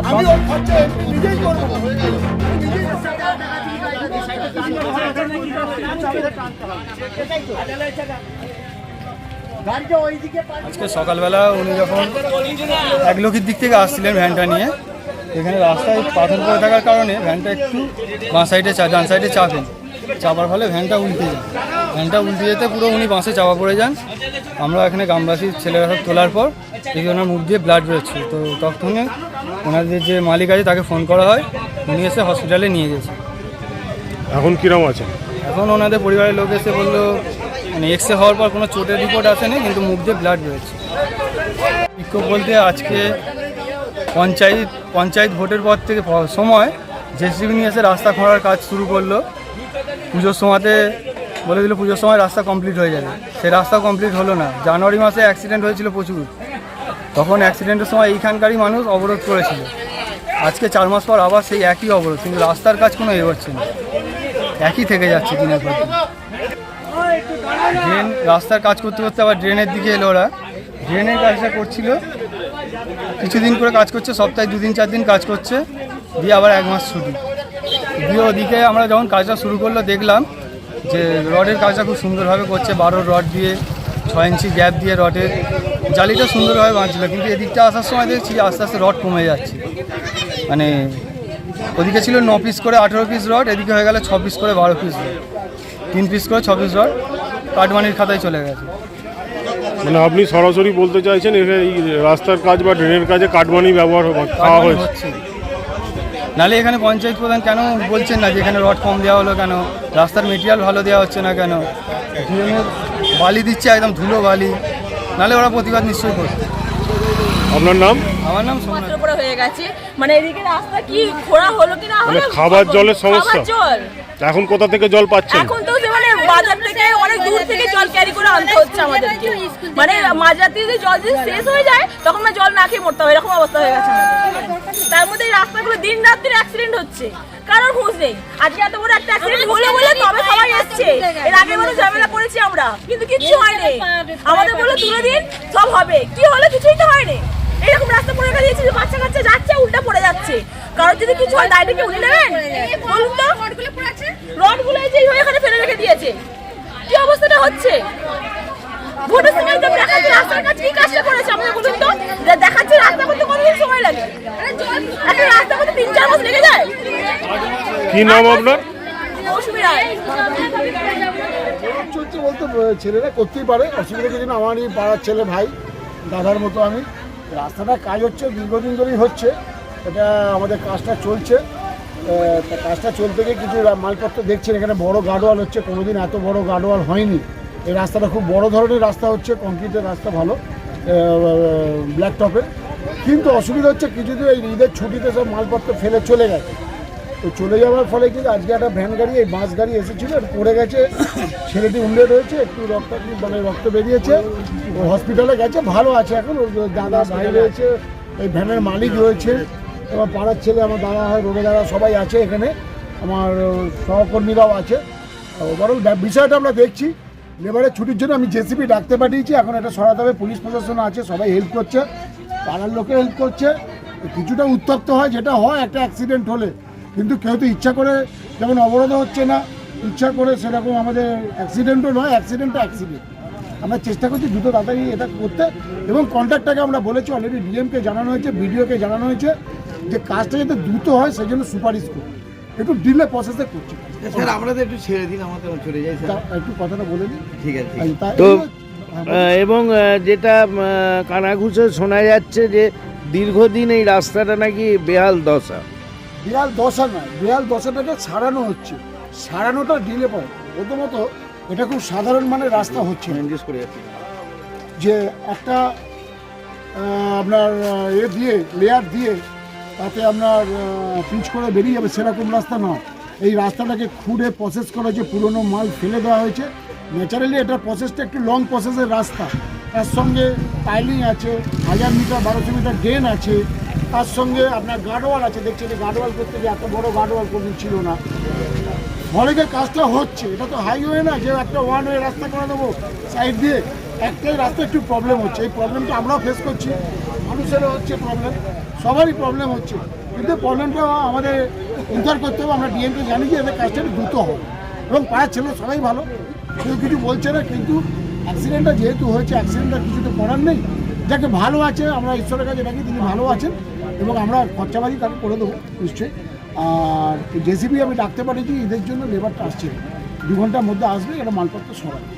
আমি ওর খরচা নিজেই করব হয়ে গেল নিজেই আজকে সকালবেলা উনি যখন এক লোকের দিক থেকে আসছিলেন ভ্যানটা নিয়ে এখানে রাস্তায় পাথর পড়ে থাকার কারণে ভ্যানটা একটু বাঁ সাইডে চা ডান সাইডে চাপেন চাপার ফলে ভ্যানটা উল্টে যায় ভ্যানটা উল্টে যেতে পুরো উনি বাসে চাপা পড়ে যান আমরা এখানে গ্রামবাসীর ছেলেরা সব তোলার পর দেখি ওনার মুখ দিয়ে ব্লাড বেরোচ্ছে। তো তখনই ওনাদের যে মালিক আছে তাকে ফোন করা হয়। উনি এসে হসপিটালে নিয়ে গেছে। এখন কিরম আছে এখন ওনাদের পরিবারের লোক এসে বলল মানে এক্স রে হওয়ার পর কোনো চোটের রিপোর্ট আসেনি কিন্তু মুখ দিয়ে ব্লাড বেরোচ্ছে। বিক্ষোভ বলতে আজকে পঞ্চায়েত পঞ্চায়েত ভোটের পর থেকে সময় জেসিবি নিয়ে এসে রাস্তা খোঁড়ার কাজ শুরু করল। পুজোর সময়তে বলে দিল পুজোর সময় রাস্তা কমপ্লিট হয়ে যাবে। সেই রাস্তা কমপ্লিট হলো না। জানুয়ারি মাসে অ্যাক্সিডেন্ট হয়েছিল প্রচুর। তখন অ্যাক্সিডেন্টের সময় এইখানকারই মানুষ অবরোধ করেছিল। আজকে চার মাস পর আবার সেই একই অবরোধ, কিন্তু রাস্তার কাজ কোনো এগোচ্ছে না। একই থেকে যাচ্ছে দিনের পর ড্রেন রাস্তার কাজ করতে করতে আবার ড্রেনের দিকে এলো ওরা। ড্রেনের কাজটা করছিল। কিছুদিন করে কাজ করছে, সপ্তাহে দুদিন, চার দিন কাজ করছে। দিয়ে আবার এক মাস ছুটি। দিয়ে ওদিকে আমরা যখন কাজটা শুরু করল, দেখলাম যে রডের কাজটা খুব সুন্দরভাবে করছে বারো রড দিয়ে ছয় ইঞ্চি গ্যাপ দিয়ে রডের। জালিটা সুন্দরভাবে বাঁধছিল কিন্তু এদিকটা আসার সময় দেখছি আস্তে আস্তে রড কমে যাচ্ছে। মানে ওদিকে ছিল ন পিস করে আঠেরো পিস রড এদিকে হয়ে গেলে ছ পিস করে বারো পিস রড। তিন পিস করে ছ পিস রড কাটমানির খাতায় চলে গেছে। মানে আপনি সরাসরি বলতে চাইছেন এই রাস্তার কাজ বা ড্রেনের কাজে কাটমানি ব্যবহার খাওয়া হয়েছে হচ্ছে। নালে এখানে পঞ্চায়েত প্রধান কেন বলছেন না যে এখানে রড কম দেওয়া হলো কেন? রাস্তার মেটেরিয়াল ভালো দেওয়া হচ্ছে না কেন? বালি দিচ্ছে একদম ধুলো বালি। নালে ওরা প্রতিবাদ নিশ্চয়ই করছে আপনার নাম? আমার নাম উপরে হয়ে গেছে। মানে এদিকে রাস্তা কি খোঁড়া হলো কি না মানে হলো? খাবার জলের সমস্যা? জল। এখন কোথা থেকে জল পাচ্ছেন? এখন তো যে বাজার থেকে অনেক দূর থেকে জল ক্যারি করে আনতে হচ্ছে আমাদেরকে। মানে মাঝরাতে যদি জল যদি শেষ হয়ে যায় তখন না জল না খেয়ে মরতে হবে এরকম অবস্থা হয়ে গেছে তার মধ্যে রাস্তাগুলো দিন রাত্রির অ্যাক্সিডেন্ট হচ্ছে। কারোর হুঁশ নেই। আজকে এত বড় একটা অ্যাক্সিডেন্ট হলো বলে তবে সবাই এসছে। এর আগে মানে ঝামেলা করেছি আমরা কিন্তু কিচ্ছু হয়নি। আমাদের বলে তুলে দিন সব হবে। কি হলো কিছুই তো হয়নি। এরকম রাস্তা পড়ে গেছে বাচ্চা কাচ্চা যাচ্ছে উল্টা পড়ে যাচ্ছে। কারোর যদি কিছু হয় দায়টা কি উনি নেবেন বলুন তো রডগুলো এই যে এইভাবে এখানে ফেলে রেখে দিয়েছে কি অবস্থাটা হচ্ছে ভোটের সময় তো দেখাচ্ছে রাস্তার কাজ কি কাজটা করেছে আমাদের বলুন তো যে দেখাচ্ছে রাস্তা করতে কতদিন সময় লাগে একটা রাস্তা করতে তিন চার মাস লেগে যায় কি নাম আপনার? বলতে ছেলেরা করতেই পারে অসুবিধা কিছু না। আমারই পাড়ার ছেলে ভাই দাদার মতো আমি। রাস্তাটা কাজ হচ্ছে দীর্ঘদিন ধরেই হচ্ছে। এটা আমাদের কাজটা চলছে। কাজটা চলতে গিয়ে কিছু মালপত্র দেখছেন এখানে বড় গার্ডওয়াল হচ্ছে। কোনোদিন এত বড় গার্ডওয়াল হয়নি। এই রাস্তাটা খুব বড় ধরনের রাস্তা হচ্ছে কংক্রিটের রাস্তা ভালো ব্ল্যাক টপের কিন্তু অসুবিধা হচ্ছে কিছুদিন এই ঈদের ছুটিতে সব মালপত্র ফেলে চলে গেছে। তো চলে যাওয়ার ফলে কিন্তু আজকে একটা ভ্যান গাড়ি এই বাস গাড়ি এসেছিল আর পড়ে গেছে ছেলেটি উন্ডেড হয়েছে একটু রক্ত মানে রক্ত বেরিয়েছে ও হসপিটালে গেছে ভালো আছে এখন ওর দাদা ভাই রয়েছে এই ভ্যানের মালিক রয়েছে আমার পাড়ার ছেলে আমার দাদা হয় রোগে দাদা সবাই আছে এখানে আমার সহকর্মীরাও আছে ওভারঅল বিষয়টা আমরা দেখছি লেবারের ছুটির জন্য আমি জেসিপি ডাকতে পাঠিয়েছি এখন এটা সরাতে হবে পুলিশ প্রশাসন আছে সবাই হেল্প করছে পাড়ার লোকে হেল্প করছে কিছুটা উত্তপ্ত হয় যেটা হয় একটা অ্যাক্সিডেন্ট হলে কিন্তু কেউ তো ইচ্ছা করে যেমন অবরোধ হচ্ছে না ইচ্ছা করে সেরকম আমাদের অ্যাক্সিডেন্টও নয় অ্যাক্সিডেন্টও অ্যাক্সিডেন্ট আমরা চেষ্টা করছি দ্রুত তাড়াতাড়ি এটা করতে এবং কন্ট্রাক্টটাকে আমরা বলেছি অলরেডি ডিএমকে জানানো হয়েছে বিডিওকে জানানো হয়েছে যে কাজটা যাতে দ্রুত হয় সেই জন্য সুপারিশ করুন একটু ডিলে প্রসেসে করছি। স্যার আমরা তো একটু ছেড়ে দিন আমাদের চলে যাই স্যার। একটু কথাটা বলে দিই ঠিক আছে তো এবং যেটা কানাঘুষে শোনা যাচ্ছে যে দীর্ঘদিন এই রাস্তাটা নাকি বেহাল দশা। বিড়াল দশা নয় বিড়াল দশাটাকে ছাড়ানো হচ্ছে। ছাড়ানোটা ডিলে পড়ে। প্রথমত এটা খুব সাধারণ মানে রাস্তা হচ্ছে। করে যাচ্ছি। যে একটা আপনার এ দিয়ে লেয়ার দিয়ে তাতে আপনার পিচ করে বেরিয়ে যাবে সেরকম রাস্তা নয়। এই রাস্তাটাকে খুঁড়ে প্রসেস করা হয়েছে পুরনো মাল ফেলে দেওয়া হয়েছে। ন্যাচারালি এটার প্রসেসটা একটু লং প্রসেসের রাস্তা। তার সঙ্গে টাইলিং আছে হাজার মিটার বারোশো মিটার ড্রেন আছে। তার সঙ্গে আপনার গার্ডওয়াল আছে, দেখছেন যে গার্ডওয়াল করতে গিয়ে এত বড় গার্ডওয়াল কোনদিন ছিল না। অনেকের কাজটা হচ্ছে, এটা তো হাইওয়ে না, যে একটা ওয়ান ওয়ে রাস্তা করে দেবো সাইড দিয়ে একটাই রাস্তা একটু প্রবলেম হচ্ছে। এই প্রবলেমটা আমরাও ফেস করছি, মানুষেরও হচ্ছে প্রবলেম সবারই প্রবলেম হচ্ছে। কিন্তু প্রবলেমটা আমাদের উদ্ধার করতে হবে, আমরা ডিএমকে জানি যে এদের কাজটা দ্রুত হবে এবং পাড়ার ছেলে সবাই ভালো, কেউ কিছু বলছে না, কিন্তু অ্যাক্সিডেন্টটা যেহেতু হয়েছে অ্যাক্সিডেন্টটা কিছু তো করার নেই। যাকে ভালো আছে, আমরা ঈশ্বরের কাছে ডাকি, তিনি ভালো আছেন এবং আমরা খরচাবাজি তাকে করে দেবো, নিশ্চয়ই। আর জেসিপি আমি ডাকতে পারি যে ঈদের জন্য লেবারটা আসছে। দু ঘণ্টার মধ্যে আসবে, এটা মালপত্র সরাবে।